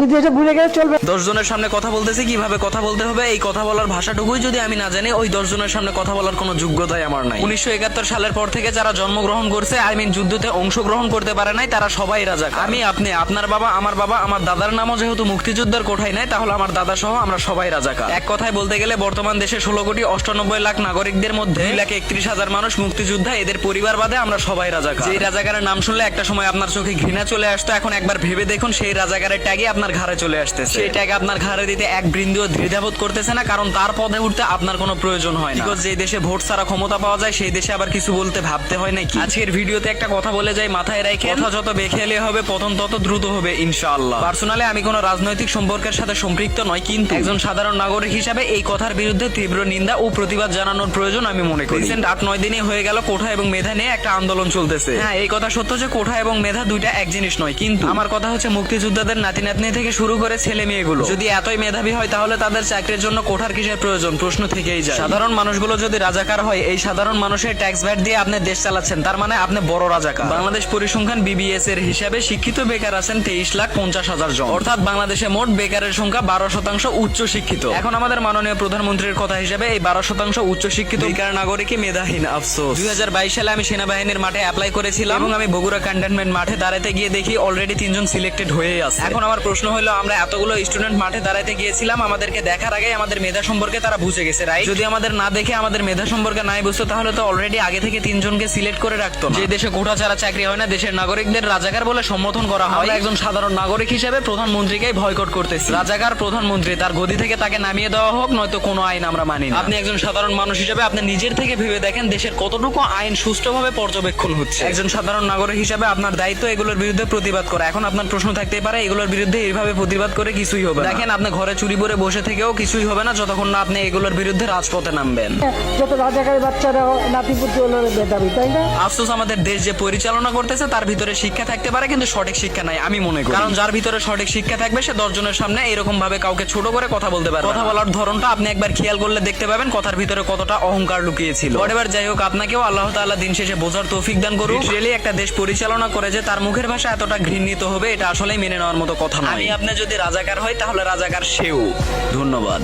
কিন্তু এটা ভুলে গেলে চলবে। দশ জনের সামনে কথা বলতেছি, কীভাবে কথা বলতে হবে, এই কথা বলার ভাষাটুকুই যদি আমি না জানি, ওই দশ জনের সামনে কথা বলার কোনো যোগ্যতাই আমার নাই। উনিশশো একাত্তর সালের পর থেকে যারা জন্মগ্রহণ করছে, আই মিন যুদ্ধতে অংশগ্রহণ করতে পারে নাই, তারা সবাই রাজা আমি, আপনি, আপনার বাবা, আমার বাবা, আমার দাদার নামও যেহেতু মুক্তিযোদ্ধার কোঠায় নাই, তাহলে আমার দাদা সহ আমরা সবাই রাজাকার। এক কথায় বলতে গেলে, বর্তমান দেশে ষোলো কোটি অষ্টানব্বই লাখ নাগরিকদের মধ্যে দুই লাখ একত্রিশ হাজার মানুষ মুক্তিযোদ্ধা, এদের পরিবার বাদে আমরা সবাই রাজাকার। যেই রাজাকারের নাম শুনলে একটা সময় আপনার চোখে ঘৃণা চলে আসতো, এখন একবার ভেবে দেখুন, সেই রাজাকারের ট্যাগে আপনার ঘাড়ে চলে আসতেছে। সেই ট্যাগ আপনার ঘাড়ে দিতে এক বৃন্দিও দ্বিধাবোধ করতেছে না কারণ তার পদে উঠতে আপনার কোনো প্রয়োজন হয় না। যে দেশে ভোট ছাড়া ক্ষমতা পাওয়া যায় সেই দেশে আবার কিছু বলতে ভাবতে হয় নাকি? আজকের ভিডিওতে একটা কথা বলে যাই মাথায় রাখে কথা যত বেখেলে হবে পতন তত দ্রুত হবে ইনশাআল্লাহ। পার্সোনালি আমি কোনো রাজনৈতিক সম্পর্কের সাথে সম্পৃক্ত নয় কিন্তু একজন সাধারণ নাগরিক হিসাবে এই কথার বিরুদ্ধে তীব্র নিন্দা ও প্রতিবাদ জানানোর প্রয়োজন আমি মনে করি। রিসেন্ট আট নয় দিনে হয়ে গেল কোঠা এবং মেধা নিয়ে একটা আন্দোলন চলতেছে। হ্যাঁ এই কথা সত্য যে কোঠা এবং মেধা দুইটা এক জিনিস নয় কিন্তু আমার কথা হচ্ছে মুক্তিযোদ্ধাদের নাতি নাতনি থেকে শুরু করে ছেলে মেয়েগুলো। যদি এতই মেধাবী হয় তাহলে তাদের চাকরির জন্য কোঠার কিসের প্রয়োজন? প্রশ্ন থেকেই যায়। সাধারণ মানুষগুলো যদি রাজাকার হয় এই সাধারণ মানুষের ট্যাক্স ভ্যাট দিয়ে আপনি দেশ চালাচ্ছেন। তার মানে আপনি বড় রাজাকার। বাংলাদেশ পরিসংখ্যান বিবিএস এর হিসাবে শিক্ষিত বেকার আছেন তেইশ লাখ পঞ্চাশ হাজার জন। অর্থাৎ বাংলাদেশে মোট বেকারের সংখ্যা বারো শতাংশ উচ্চ শিক্ষিত এখন আমাদের মাননীয় প্রধানমন্ত্রীর কথা হিসেবে এই বারো শতাংশ উচ্চ শিক্ষিত বেকার নাগরিকই মেধাহীন আফসোস। দুই হাজার বাইশ সালে আমি সেনাবাহিনীর মাঠে অ্যাপ্লাই করেছিলাম। এবং আমি বগুড়া ক্যান্টনমেন্ট মাঠে দাঁড়াতে গিয়ে দেখি অলরেডি তিনজন সিলেক্টেড হয়ে আছে। এখন আমার প্রশ্ন হলো আমরা এতগুলো স্টুডেন্ট মাঠে দাঁড়াতে গিয়েছিলাম আমাদেরকে দেখার আগে আমাদের মেধা সম্পর্কে তারা বুঝে গেছে রাইট যদি আমাদের না দেখে আমাদের মেধা সম্পর্কে নাই বুঝতো তাহলে তো অলরেডি আগে থেকে তিনজনকে সিলেক্ট করে রাখতো যে দেশে কোঠা ছাড়া চাকরি হয় না দেশের নাগরিকদের রাজাকার বলে সম্বোধন করা হয়। একজন সাধারণ নাগরিক হিসেবে প্রধানমন্ত্রীকেই ভয়কট করতেছি। রাজাকার প্রধানমন্ত্রী তার গদি থেকে তাকে নামিয়ে দেওয়া হোক নয়তো কোনো আইন আমরা মানি না। আপনি একজন সাধারণ মানুষ হিসেবে আপনি নিজের থেকে ভেবে দেখেন দেশের কতটুকু আইন সুষ্ঠুভাবে পর্যবেক্ষণ হচ্ছে। একজন সাধারণ নাগরিক হিসেবে আপনার দায়িত্ব এগুলোর বিরুদ্ধে প্রতিবাদ করা। এখন আপনার প্রশ্ন থাকতেই পারে এগুলোর বিরুদ্ধে এইভাবে প্রতিবাদ করে কিছুই হবে দেখেন আপনি ঘরে চুরি করে বসে থেকেও কিছুই হবে না যতক্ষণ না আপনি এগুলোর বিরুদ্ধে রাজপথে নামবেন। যত রাজাকারের বাচ্চারা নাতিপুতি হলো মেধাবী তাই না? আফসোস আমাদের দেশ যে পরিচালনা করতেছে তার ভিতরে শিক্ষা থাকতে পারে কিন্তু সঠিক শিক্ষা নাই আমি মনে করি। কারণ যার ভিতরে সঠিক শিক্ষা থাকবে সে দশজনের সামনে এরকম ভাবে কাউকে ছোট করে কথা বলতে পারে কথা বলার ধরনটা আপনি একবার খেয়াল করলে দেখতে পাবেন কথার ভিতরে কতটা অহংকার লুকিয়েছিল। এবার যাই হোক আপনাকেও আল্লাহ তাআলা দিন শেষে বোঝার তৌফিক দান করুন রিয়েলি একটা দেশ পরিচালনা করে যে তার মুখের ভাষা এতটা ঘৃণিত হবে এটা আসলেই মেনে নেওয়ার মতো কথা নয়। আমি আপনি যদি রাজাকার হয় তাহলে রাজাকার সেও। ধন্যবাদ।